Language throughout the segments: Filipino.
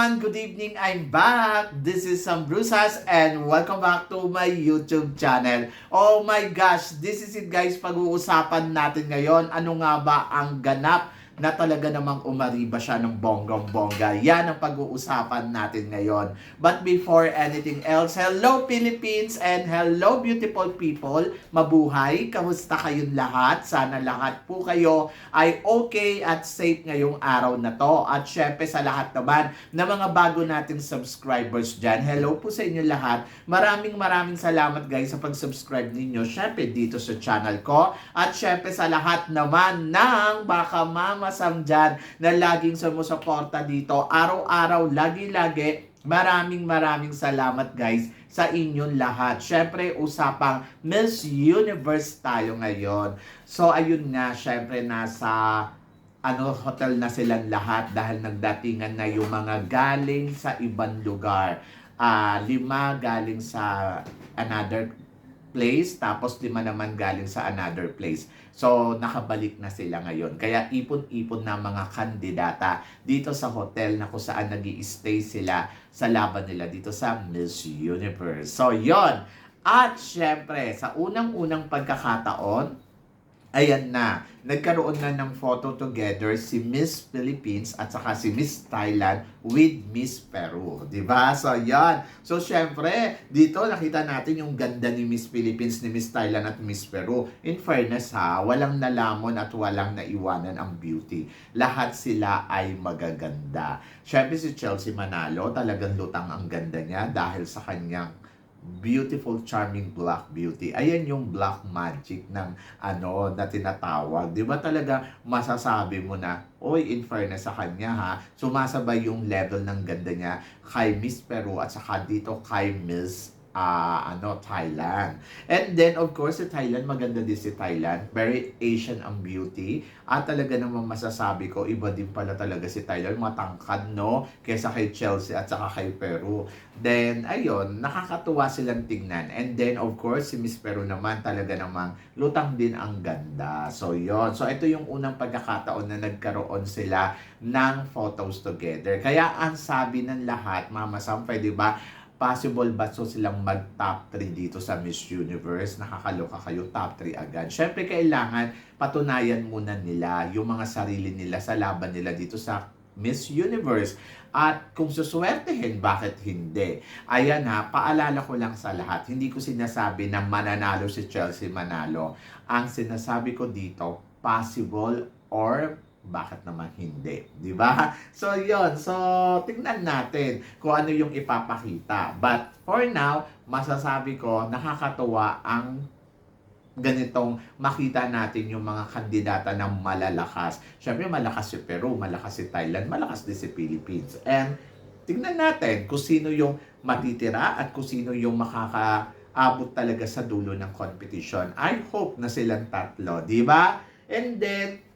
everyone! Good evening! I'm back! This is Sam Brusas and welcome back to my YouTube channel. Oh my gosh! This is it guys, pag-uusapan natin ngayon. Ano nga ba ang ganap na talaga namang umariba siya ng bonggang-bongga. Yan ang pag-uusapan natin ngayon. But before anything else, hello Philippines and hello beautiful people. Mabuhay! Kamusta kayong lahat? Sana lahat po kayo ay okay at safe ngayong araw na to. At syempre sa lahat naman na mga bago nating subscribers dyan, hello po sa inyo lahat. Maraming maraming salamat guys sa pag-subscribe ninyo. Syempre dito sa channel ko. At syempre sa lahat naman ng baka mama Sam dyan na laging sumusuporta dito. Araw-araw, lagi-lagi. Maraming maraming salamat guys sa inyong lahat. Syempre, usapang Miss Universe tayo ngayon. So, ayun nga, syempre, nasa ano, hotel na silang lahat dahil nagdatingan na yung mga galing sa ibang lugar. Ah, lima galing sa another place, tapos lima naman galing sa another place. So, nakabalik na sila ngayon. Kaya ipon-ipon na mga kandidata dito sa hotel na kung saan nag stay sila sa laban nila dito sa Miss Universe. So, yon At syempre, sa unang-unang pagkakataon, Ayan na, nagkaroon na ng photo together si Miss Philippines at saka si Miss Thailand with Miss Peru. ba? So, yan. So, syempre, dito nakita natin yung ganda ni Miss Philippines, ni Miss Thailand at Miss Peru. In fairness ha, walang nalamon at walang naiwanan ang beauty. Lahat sila ay magaganda. Syempre si Chelsea Manalo, talagang lutang ang ganda niya dahil sa kanyang beautiful, charming black beauty. Ayan yung black magic ng ano na tinatawag. 'Di ba talaga masasabi mo na, oy, in fairness sa kanya ha, sumasabay yung level ng ganda niya kay Miss Peru at saka dito kay Miss ah ano Thailand. And then of course si Thailand maganda din si Thailand. Very Asian ang beauty. At talaga namang masasabi ko iba din pala talaga si Thailand matangkad no kaysa kay Chelsea at saka kay Peru. Then ayun, nakakatuwa silang tingnan. And then of course si Miss Peru naman talaga namang lutang din ang ganda. So yon. So ito yung unang pagkakataon na nagkaroon sila ng photos together. Kaya ang sabi ng lahat, Mama Sam, pwede ba possible ba so silang mag top 3 dito sa Miss Universe? Nakakaloka kayo, top 3 agad. Syempre, kailangan patunayan muna nila yung mga sarili nila sa laban nila dito sa Miss Universe. At kung suswertehin, bakit hindi? Ayan ha, paalala ko lang sa lahat. Hindi ko sinasabi na mananalo si Chelsea Manalo. Ang sinasabi ko dito, possible or bakit naman hindi? Di ba? So, yon So, tingnan natin kung ano yung ipapakita. But, for now, masasabi ko, nakakatuwa ang ganitong makita natin yung mga kandidata na malalakas. Siyempre, malakas si Peru, malakas si Thailand, malakas din si Philippines. And, tingnan natin kung sino yung matitira at kung sino yung makakaabot talaga sa dulo ng competition. I hope na silang tatlo, di ba? And then,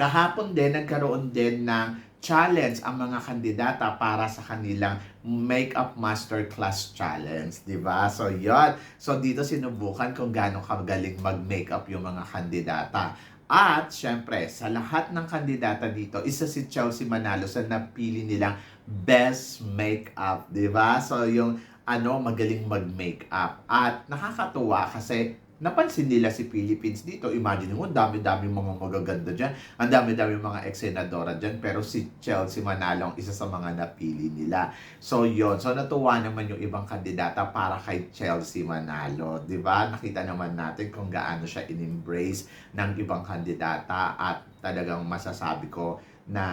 Kahapon din, nagkaroon din ng challenge ang mga kandidata para sa kanilang Makeup Masterclass Challenge, di ba? So, yon So, dito sinubukan kung gaano kagaling mag-makeup yung mga kandidata. At, syempre, sa lahat ng kandidata dito, isa si Chelsea Manalo sa napili nilang best makeup, di ba? So, yung ano, magaling mag-makeup. At nakakatuwa kasi napansin nila si Philippines dito. Imagine mo, dami-dami mga magaganda dyan. Ang dami-dami mga ex-senadora dyan. Pero si Chelsea Manalo ang isa sa mga napili nila. So, yon So, natuwa naman yung ibang kandidata para kay Chelsea Manalo. ba diba? Nakita naman natin kung gaano siya in-embrace ng ibang kandidata at talagang masasabi ko na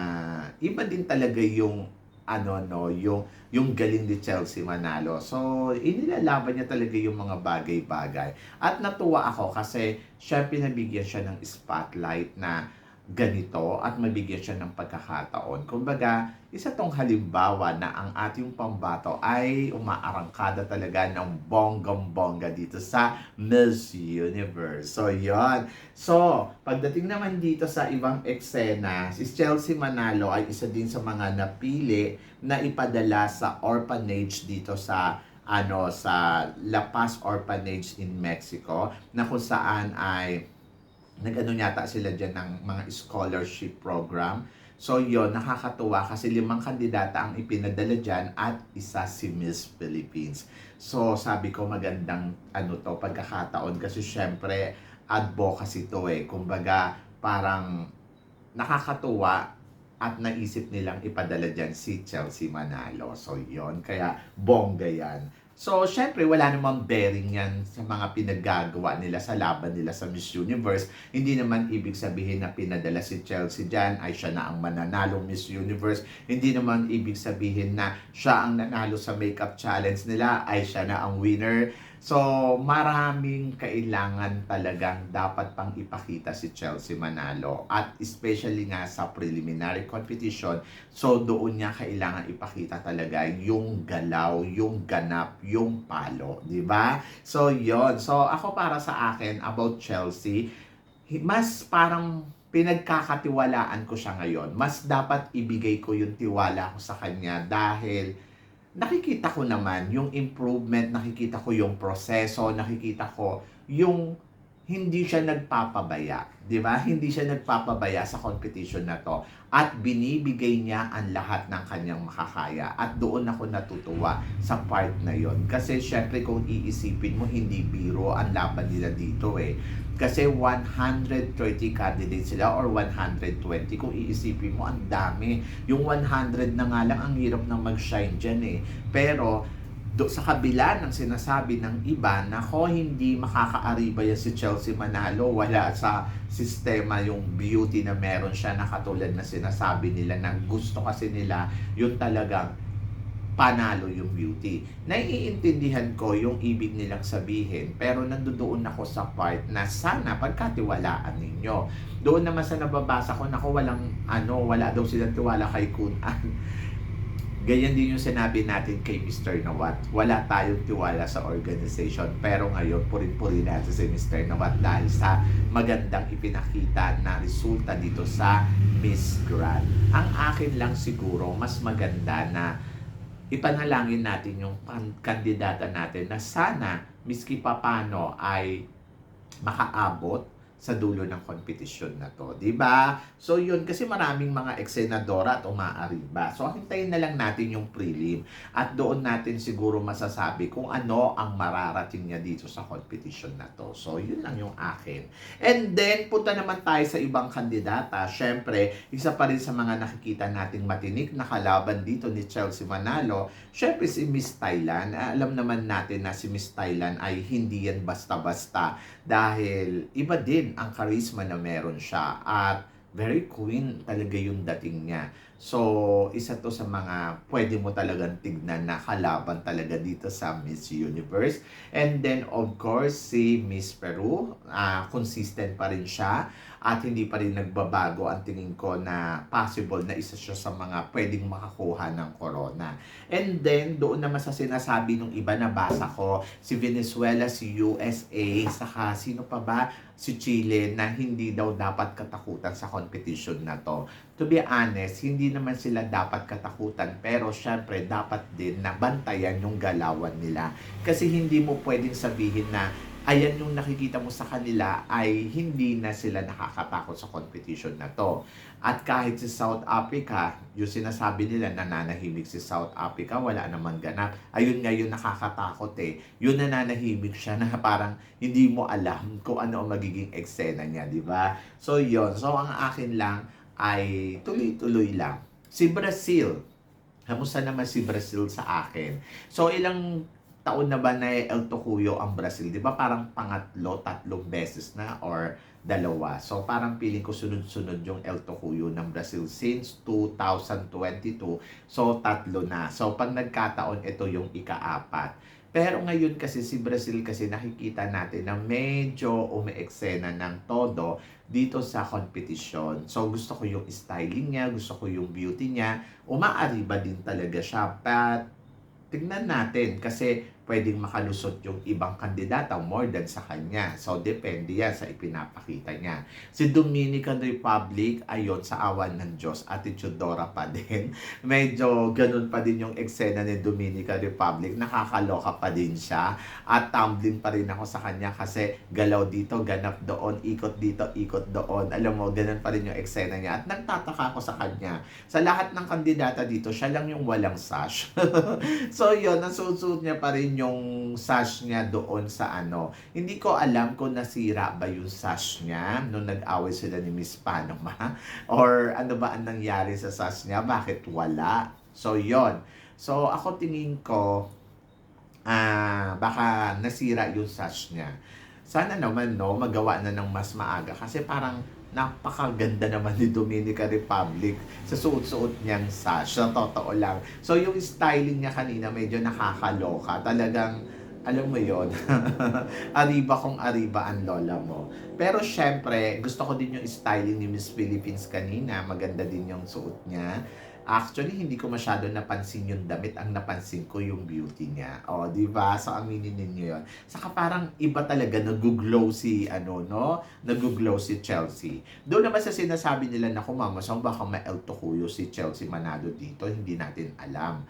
iba din talaga yung ano no, yung yung galing ni Chelsea Manalo. So, inilalaban niya talaga yung mga bagay-bagay. At natuwa ako kasi siya pinabigyan siya ng spotlight na ganito at mabigyan siya ng pagkakataon. Kumbaga, isa tong halimbawa na ang ating pambato ay umaarangkada talaga ng bonggang-bongga dito sa Miss Universe. So, yon So, pagdating naman dito sa ibang eksena, si Chelsea Manalo ay isa din sa mga napili na ipadala sa orphanage dito sa ano sa La Paz Orphanage in Mexico na kung saan ay nag-ano yata sila dyan ng mga scholarship program So yon nakakatuwa kasi limang kandidata ang ipinadala dyan at isa si Miss Philippines. So sabi ko magandang ano to pagkakataon kasi syempre advocacy to eh. Kumbaga parang nakakatuwa at naisip nilang ipadala dyan si Chelsea Manalo. So yon kaya bongga yan. So, syempre, wala namang bearing yan sa mga pinaggagawa nila sa laban nila sa Miss Universe. Hindi naman ibig sabihin na pinadala si Chelsea dyan ay siya na ang mananalong Miss Universe. Hindi naman ibig sabihin na siya ang nanalo sa makeup challenge nila ay siya na ang winner. So, maraming kailangan talagang dapat pang ipakita si Chelsea Manalo. At especially nga sa preliminary competition, so doon niya kailangan ipakita talaga yung galaw, yung ganap, yung palo. di ba? So, yon So, ako para sa akin, about Chelsea, mas parang pinagkakatiwalaan ko siya ngayon. Mas dapat ibigay ko yung tiwala ko sa kanya dahil nakikita ko naman yung improvement, nakikita ko yung proseso, nakikita ko yung hindi siya nagpapabaya, 'di ba? Hindi siya nagpapabaya sa competition na to at binibigay niya ang lahat ng kanyang makakaya at doon ako natutuwa sa part na yon. Kasi syempre kung iisipin mo hindi biro ang laban nila dito eh. Kasi 130 candidates sila or 120 kung iisipin mo ang dami. Yung 100 na nga lang ang hirap na mag-shine dyan eh. Pero do, sa kabila ng sinasabi ng iba na ko hindi makakaariba yan si Chelsea Manalo wala sa sistema yung beauty na meron siya na katulad na sinasabi nila na gusto kasi nila yung talagang panalo yung beauty. Naiintindihan ko yung ibig nilang sabihin pero nandoon ako sa part na sana pagkatiwalaan ninyo. Doon naman sa nababasa ko, nako walang ano, wala daw silang tiwala kay Kun An. Ganyan din yung sinabi natin kay Mr. Nawat. Wala tayong tiwala sa organization. Pero ngayon, purin-puri natin si Mr. Nawat dahil sa magandang ipinakita na resulta dito sa Miss Grand. Ang akin lang siguro, mas maganda na ipanalangin natin yung kandidata natin na sana, miski papano, ay makaabot sa dulo ng kompetisyon na to, 'di ba? So yun kasi maraming mga eksenadora at umaariba. So hintayin na lang natin yung prelim at doon natin siguro masasabi kung ano ang mararating niya dito sa competition na to. So yun lang yung akin. And then punta naman tayo sa ibang kandidata. Syempre, isa pa rin sa mga nakikita nating matinik na kalaban dito ni Chelsea Manalo, syempre si Miss Thailand. Alam naman natin na si Miss Thailand ay hindi yan basta-basta dahil iba din ang charisma na meron siya at very queen talaga yung dating niya. So, isa to sa mga pwede mo talagang tignan na kalaban talaga dito sa Miss Universe. And then, of course, si Miss Peru, ah, consistent pa rin siya at hindi pa rin nagbabago ang tingin ko na possible na isa siya sa mga pwedeng makakuha ng corona. And then, doon naman sa sinasabi ng iba na basa ko, si Venezuela, si USA, saka sino pa ba? Si Chile na hindi daw dapat katakutan sa competition na to. To be honest, hindi naman sila dapat katakutan pero syempre dapat din na bantayan yung galawan nila. Kasi hindi mo pwedeng sabihin na ayan yung nakikita mo sa kanila ay hindi na sila nakakatakot sa competition na to. At kahit si South Africa, yung sinasabi nila nananahimik si South Africa, wala namang ganap. Ayun nga yung nakakatakot eh. Yun nananahimik siya na parang hindi mo alam kung ano ang magiging eksena niya, di ba? So yon So ang akin lang ay tuloy-tuloy lang. Si Brazil, Kamusta naman si Brazil sa akin? So, ilang taon na ba na El Tocuyo ang Brazil? Di ba parang pangatlo, tatlong beses na or dalawa. So, parang feeling ko sunod-sunod yung El Tocuyo ng Brazil since 2022. So, tatlo na. So, pag nagkataon, ito yung ikaapat. Pero ngayon kasi si Brazil kasi nakikita natin na medyo umeeksena ng todo dito sa competition. So gusto ko yung styling niya, gusto ko yung beauty niya. Umaariba din talaga siya. But tignan natin kasi pwedeng makalusot yung ibang kandidata more than sa kanya. So, depende yan sa ipinapakita niya. Si Dominican Republic, ayon sa awan ng Diyos, attitudora pa din. Medyo ganun pa din yung eksena ni Dominican Republic. Nakakaloka pa din siya. At tumbling pa rin ako sa kanya kasi galaw dito, ganap doon, ikot dito, ikot doon. Alam mo, ganun pa rin yung eksena niya. At nagtataka ako sa kanya. Sa lahat ng kandidata dito, siya lang yung walang sash. so, yun, nasusuot niya pa rin yung sash niya doon sa ano. Hindi ko alam kung nasira ba yung sash niya nung nag-away sila ni Miss Panama. Or ano ba ang nangyari sa sash niya? Bakit wala? So, yon So, ako tingin ko, ah baka nasira yung sash niya. Sana naman, no, magawa na ng mas maaga. Kasi parang napakaganda naman ni Dominica Republic sa suot-suot niyang sash. Sa totoo lang. So, yung styling niya kanina medyo nakakaloka. Talagang, alam mo yon ariba kung ariba ang lola mo. Pero syempre, gusto ko din yung styling ni Miss Philippines kanina. Maganda din yung suot niya. Actually, hindi ko masyado napansin yung damit. Ang napansin ko yung beauty niya. O, di ba? So, aminin ninyo yun. Saka parang iba talaga, nag-glow si, ano, no? Nag-glow si Chelsea. Doon naman sa sinasabi nila na kumamasang baka ma-El Tocuyo si Chelsea Manado dito, hindi natin alam.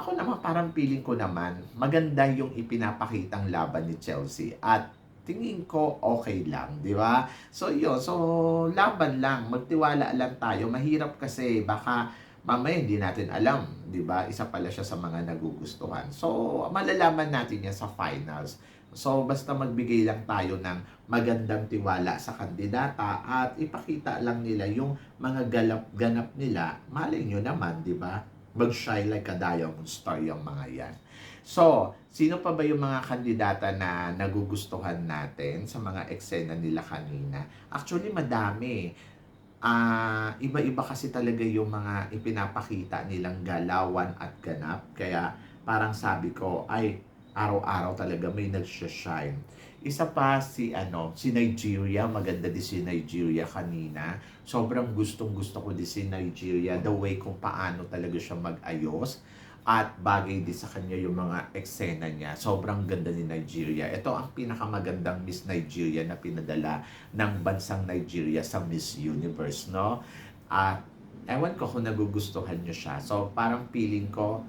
Ako naman, parang feeling ko naman, maganda yung ipinapakitang laban ni Chelsea. At tingin ko okay lang, di ba? So, yun. So, laban lang. Magtiwala lang tayo. Mahirap kasi baka mamaya hindi natin alam, di ba? Isa pala siya sa mga nagugustuhan. So, malalaman natin yan sa finals. So, basta magbigay lang tayo ng magandang tiwala sa kandidata at ipakita lang nila yung mga galap-ganap nila. Malay nyo naman, di ba? Mag-shine like a diamond star yung mga yan. So, sino pa ba yung mga kandidata na nagugustuhan natin sa mga eksena nila kanina? Actually, madami ah iba-iba kasi talaga yung mga ipinapakita nilang galawan at ganap. Kaya parang sabi ko, ay, araw-araw talaga may nagsha-shine. Isa pa si ano, si Nigeria, maganda din si Nigeria kanina. Sobrang gustong gusto ko din si Nigeria, the way kung paano talaga siya mag-ayos at bagay din sa kanya yung mga eksena niya. Sobrang ganda ni Nigeria. Ito ang pinakamagandang Miss Nigeria na pinadala ng bansang Nigeria sa Miss Universe, no? At ewan ko kung nagugustuhan niyo siya. So, parang feeling ko,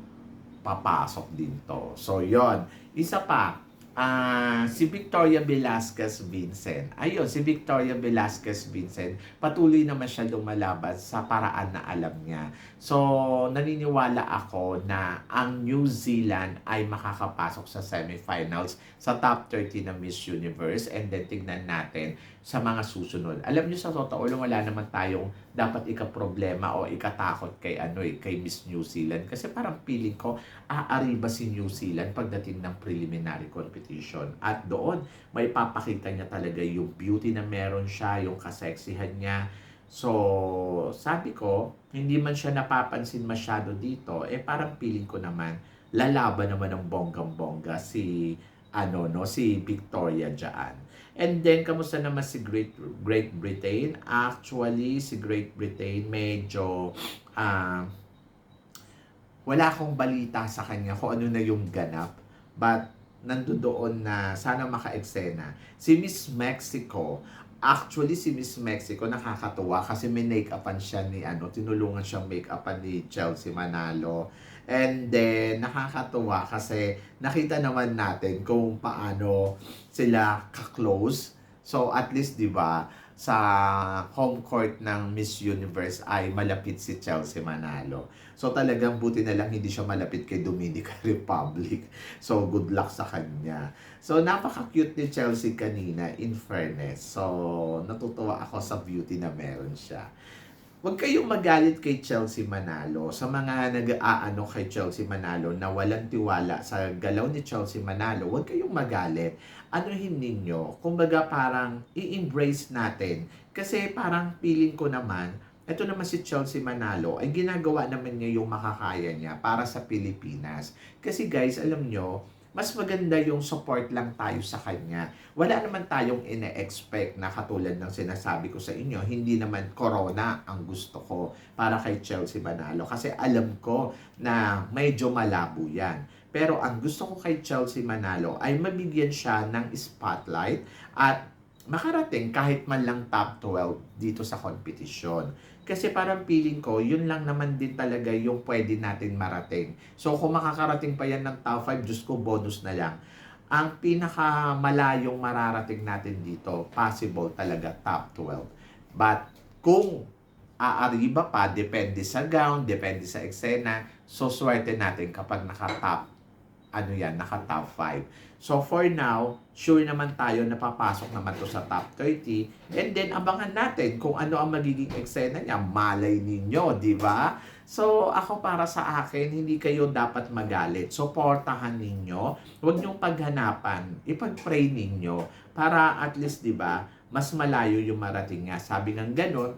papasok din to. So, yon Isa pa, Ah, si Victoria Velasquez Vincent. Ayun, si Victoria Velasquez Vincent, patuloy naman siya lumalaban sa paraan na alam niya. So, naniniwala ako na ang New Zealand ay makakapasok sa semifinals sa top 30 ng Miss Universe and then tignan natin sa mga susunod. Alam niyo sa totoo lang wala naman tayong dapat ika-problema o ikatakot kay ano eh, kay Miss New Zealand kasi parang feeling ko aariba si New Zealand pagdating ng preliminary competition. At doon, may papakita niya talaga yung beauty na meron siya, yung kaseksihan niya. So, sabi ko, hindi man siya napapansin masyado dito, eh parang feeling ko naman, lalaban naman ng bonggang-bongga si ano no si Victoria diyan. And then kamusta naman si Great Great Britain? Actually si Great Britain medyo uh, wala akong balita sa kanya kung ano na yung ganap. But nandoon na sana maka-eksena. Si Miss Mexico, actually si Miss Mexico nakakatuwa kasi may make-upan siya ni ano, tinulungan siyang make-upan ni Chelsea Manalo And then, nakakatuwa kasi nakita naman natin kung paano sila ka-close. So, at least, di ba, sa home court ng Miss Universe ay malapit si Chelsea Manalo. So talagang buti na lang hindi siya malapit kay Dominican Republic. So good luck sa kanya. So napaka-cute ni Chelsea kanina in fairness. So natutuwa ako sa beauty na meron siya. Huwag kayong magalit kay Chelsea Manalo. Sa mga nag-aano kay Chelsea Manalo na walang tiwala sa galaw ni Chelsea Manalo, huwag kayong magalit. Anuhin ninyo, kumbaga parang i-embrace natin. Kasi parang feeling ko naman, ito naman si Chelsea Manalo, ay ginagawa naman niya yung makakaya niya para sa Pilipinas. Kasi guys, alam nyo, mas maganda yung support lang tayo sa kanya. Wala naman tayong ine-expect na katulad ng sinasabi ko sa inyo, hindi naman corona ang gusto ko para kay Chelsea Manalo. Kasi alam ko na medyo malabo yan. Pero ang gusto ko kay Chelsea Manalo ay mabigyan siya ng spotlight at makarating kahit man lang top 12 dito sa kompetisyon. Kasi parang feeling ko, yun lang naman din talaga yung pwede natin marating. So kung makakarating pa yan ng top 5, Diyos ko, bonus na lang. Ang pinakamalayong mararating natin dito, possible talaga top 12. But kung aariba pa, depende sa gown, depende sa eksena, so swerte natin kapag naka-top ano yan, naka top 5. So for now, sure naman tayo na papasok naman to sa top 30. And then abangan natin kung ano ang magiging eksena niya. Malay ninyo, di ba? So ako para sa akin, hindi kayo dapat magalit. Suportahan ninyo. Huwag niyong paghanapan. Ipag-pray ninyo para at least, di ba, mas malayo yung marating nga. Sabi ng ganun,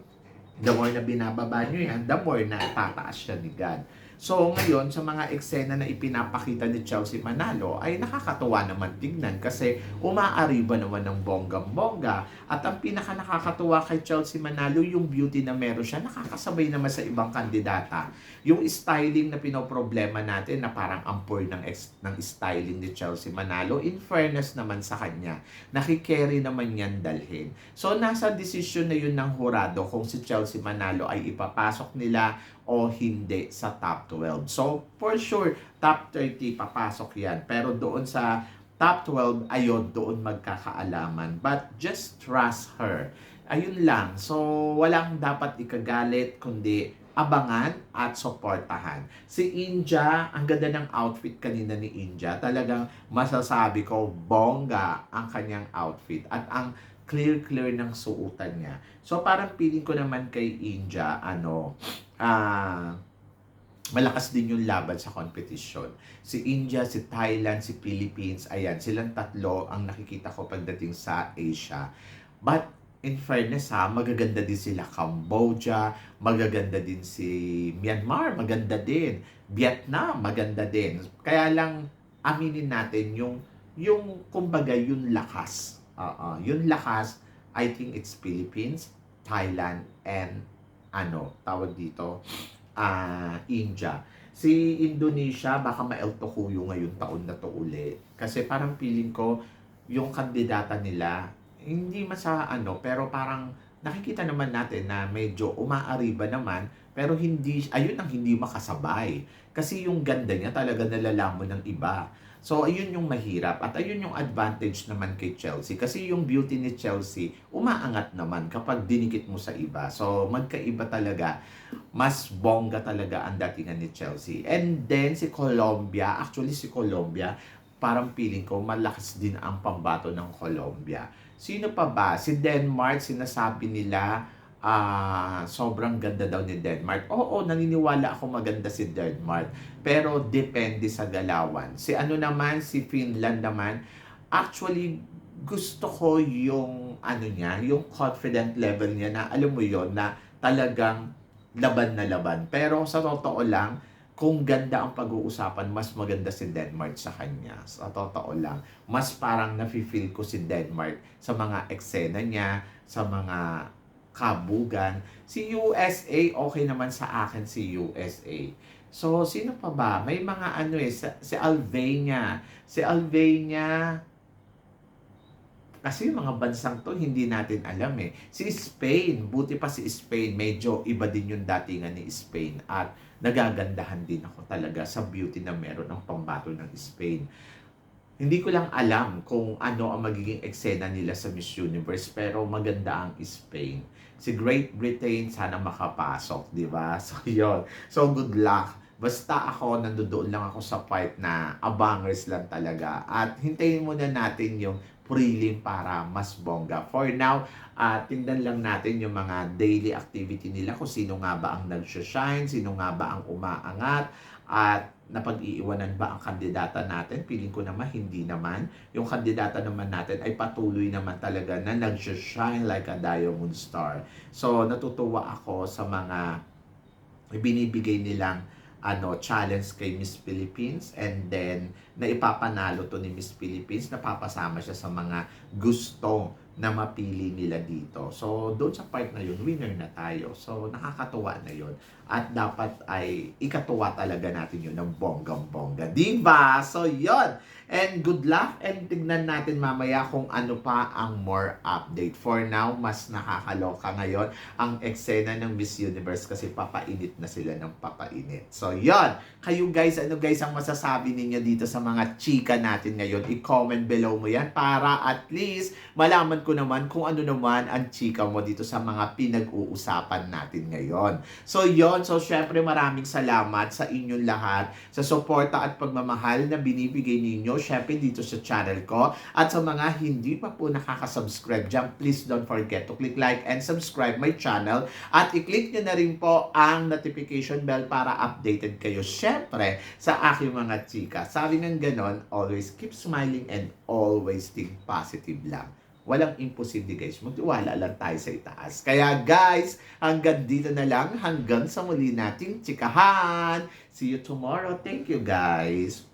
the more na binababa nyo yan, the more na tataas siya ni God. So ngayon, sa mga eksena na ipinapakita ni Chelsea Manalo, ay nakakatuwa naman tignan kasi umaariba naman ng bonggang-bongga. At ang pinaka nakakatuwa kay Chelsea Manalo, yung beauty na meron siya, nakakasabay naman sa ibang kandidata. Yung styling na pinoproblema natin na parang ampor ng, ng styling ni Chelsea Manalo, in fairness naman sa kanya, nakikerry naman yan dalhin. So nasa desisyon na yun ng hurado kung si Chelsea Manalo ay ipapasok nila o hindi sa top 12. So, for sure, top 30 papasok yan. Pero doon sa top 12, ayun, doon magkakaalaman. But just trust her. Ayun lang. So, walang dapat ikagalit, kundi abangan at suportahan. Si Inja, ang ganda ng outfit kanina ni Inja. Talagang masasabi ko, bongga ang kanyang outfit. At ang clear-clear ng suotan niya. So, parang feeling ko naman kay Inja, ano, ah, malakas din yung laban sa competition. Si India, si Thailand, si Philippines, ayan, silang tatlo ang nakikita ko pagdating sa Asia. But in fairness ha, magaganda din sila Cambodia, magaganda din si Myanmar, maganda din. Vietnam, maganda din. Kaya lang aminin natin yung yung kumbaga yung lakas. Oo, yung lakas, I think it's Philippines, Thailand, and ano, tawag dito, ah India. Si Indonesia, baka ma-El Tocuyo ngayon taon na to uli. Kasi parang feeling ko, yung kandidata nila, hindi masa ano, pero parang nakikita naman natin na medyo umaariba naman, pero hindi, ayun ang hindi makasabay. Kasi yung ganda niya talaga nalalamon ng iba. So, ayun yung mahirap. At ayun yung advantage naman kay Chelsea. Kasi yung beauty ni Chelsea, umaangat naman kapag dinikit mo sa iba. So, magkaiba talaga. Mas bongga talaga ang datingan ni Chelsea. And then, si Colombia, actually si Colombia, parang feeling ko malakas din ang pambato ng Colombia. Sino pa ba? Si Denmark, sinasabi nila, ah sobrang ganda daw ni Denmark. Oo, naniniwala ako maganda si Denmark. Pero depende sa galawan. Si ano naman, si Finland naman, actually gusto ko yung ano niya, yung confident level niya na alam mo yon na talagang laban na laban. Pero sa totoo lang, kung ganda ang pag-uusapan, mas maganda si Denmark sa kanya. Sa totoo lang, mas parang nafe-feel ko si Denmark sa mga eksena niya, sa mga kabugan. Si USA, okay naman sa akin si USA. So, sino pa ba? May mga ano eh, si Albania. Si Albania, kasi yung mga bansang to, hindi natin alam eh. Si Spain, buti pa si Spain, medyo iba din yung datingan ni Spain. At nagagandahan din ako talaga sa beauty na meron ng pambato ng Spain. Hindi ko lang alam kung ano ang magiging eksena nila sa Miss Universe, pero maganda ang Spain. Si Great Britain, sana makapasok, di ba? So, yon So, good luck. Basta ako, nandoon lang ako sa part na abangers lang talaga. At hintayin muna natin yung prelim para mas bongga. For now, uh, tingnan lang natin yung mga daily activity nila kung sino nga ba ang nag-shine, sino nga ba ang umaangat, at napag-iiwanan ba ang kandidata natin? Piling ko naman, hindi naman. Yung kandidata naman natin ay patuloy naman talaga na nag-shine like a diamond star. So, natutuwa ako sa mga binibigay nilang ano challenge kay Miss Philippines and then na ipapanalo to ni Miss Philippines napapasama siya sa mga gusto na mapili nila dito. So, doon sa part na yun, winner na tayo. So, nakakatuwa na yun. At dapat ay ikatuwa talaga natin yun ng bonggang-bongga. Diba? So, yun. And good luck and tignan natin mamaya kung ano pa ang more update. For now, mas nakakaloka ngayon ang eksena ng Miss Universe kasi papainit na sila ng papainit. So, yon Kayo guys, ano guys ang masasabi ninyo dito sa mga chika natin ngayon? I-comment below mo yan para at least malaman ko naman kung ano naman ang chika mo dito sa mga pinag-uusapan natin ngayon. So, yon So, syempre maraming salamat sa inyong lahat sa suporta at pagmamahal na binibigay ninyo syempre dito sa channel ko. At sa mga hindi pa po nakaka-subscribe dyan, please don't forget to click like and subscribe my channel. At i-click nyo na rin po ang notification bell para updated kayo syempre sa aking mga chika. Sabi ng ganon, always keep smiling and always think positive lang. Walang imposible guys. Magtiwala lang tayo sa itaas. Kaya guys, hanggang dito na lang. Hanggang sa muli nating chikahan. See you tomorrow. Thank you guys.